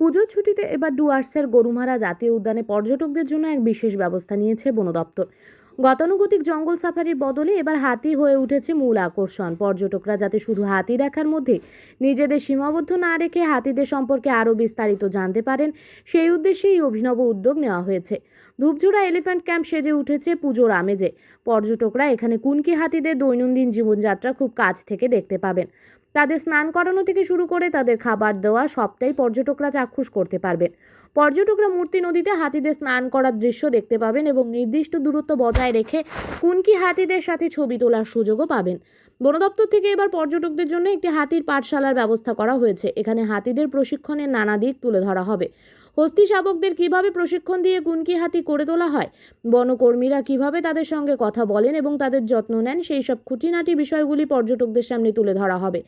পুজোর ছুটিতে এবার ডুয়ার্সের গরুমারা জাতীয় উদ্যানে পর্যটকদের জন্য এক বিশেষ ব্যবস্থা নিয়েছে বন দপ্তর। গতানুগতিক জঙ্গল সাফারির বদলে এবার হাতি হয়ে উঠেছে মূল আকর্ষণ। পর্যটকরা যাতে শুধু হাতি দেখার মধ্যে নিজেদের সীমাবদ্ধ না রেখে হাতিদের সম্পর্কে আরও বিস্তারিত জানতে পারেন, সেই উদ্দেশ্যে এই অভিনব উদ্যোগ নেওয়া হয়েছে। ধূপঝোড়া এলিফ্যান্ট ক্যাম্প সেজে উঠেছে পুজোর আমেজে। পর্যটকরা এখানে কুনকি হাতিদের দৈনন্দিন জীবনযাত্রা খুব কাছ থেকে দেখতে পাবেন। তাদের স্নান করানো থেকে শুরু করে তাদের খাবার দেওয়া সবটাই পর্যটকরা চাক্ষুষ করতে পারবেন। পর্যটকরা মূর্তি নদীতে হাতিদের স্নান করার দৃশ্য দেখতে পাবেন এবং নির্দিষ্ট দূরত্ব বজায় রেখে কুনকি হাতিদের সাথে ছবি তোলার সুযোগও পাবেন। বন দপ্তর থেকে এবার পর্যটকদের জন্য একটি হাতির পাঠশালার ব্যবস্থা করা হয়েছে। এখানে হাতিদের প্রশিক্ষণের নানা দিক তুলে ধরা হবে। হস্তি শাবকদের কীভাবে প্রশিক্ষণ দিয়ে কুনকি হাতি করে তোলা হয়? বনকর্মীরা কীভাবে তাদের সঙ্গে কথা বলেন এবং তাদের যত্ন নেন? সেই সব খুঁটিনাটি বিষয়গুলি পর্যটকদের সামনে তুলে ধরা হবে।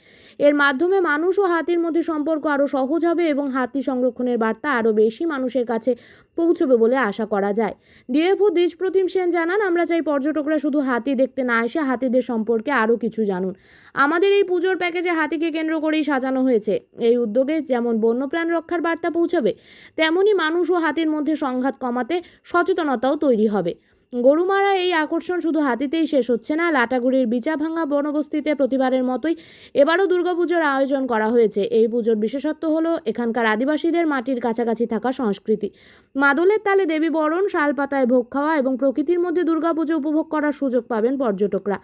এর মাধ্যমে মানুষ ও হাতির মধ্যে সম্পর্ক আরও সহজ হবে এবং হাতি সংরক্ষণের বার্তা আরও বেশি মানুষের কাছে পৌঁছবে বলে আশা করা যায়। ডিএফও দ্বিজ প্রতিম সেন জানান, আমরা চাই পর্যটকরা শুধু হাতি দেখতে না এসে হাতিদের সম্পর্কে আরও কিছু জানুন। আমাদের এই পুজোর প্যাকেজে হাতিকে কেন্দ্র করেই সাজানো হয়েছে। এই উদ্যোগে যেমন বন্যপ্রাণ রক্ষার বার্তা পৌঁছাবে তেমনই মানুষ ও হাতির মধ্যে সংঘাত কমাতে সচেতনতাও তৈরি হবে। গরুমারা এই আকর্ষণ শুধু হাতিতেই শেষ হচ্ছে না। লাটাগুড়ির বিচাভাঙ্গা বনবস্তিতে প্রতিবারের মতোই এবারও দুর্গাপুজোর আয়োজন করা হয়েছে। এই পুজোর বিশেষত্ব হলো এখানকার আদিবাসীদের মাটির কাছাকাছি থাকা সংস্কৃতি। মাদলের তালে দেবী বরণ, শালপাতায় ভোগ খাওয়া এবং প্রকৃতির মধ্যে দুর্গাপুজো উপভোগ করার সুযোগ পাবেন পর্যটকরা।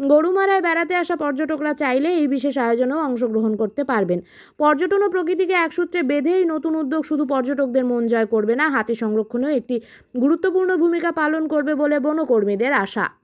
গরুমারায় বেড়াতে আসা পর্যটকরা চাইলে এই বিশেষ আয়োজনেও অংশগ্রহণ করতে পারবেন। পর্যটন ও প্রকৃতিকে একসূত্রে বেঁধে এই নতুন উদ্যোগ শুধু পর্যটকদের মন জয় করবে না, হাতি সংরক্ষণেও একটি গুরুত্বপূর্ণ ভূমিকা পালন করবে বলে বনকর্মীদের আশা।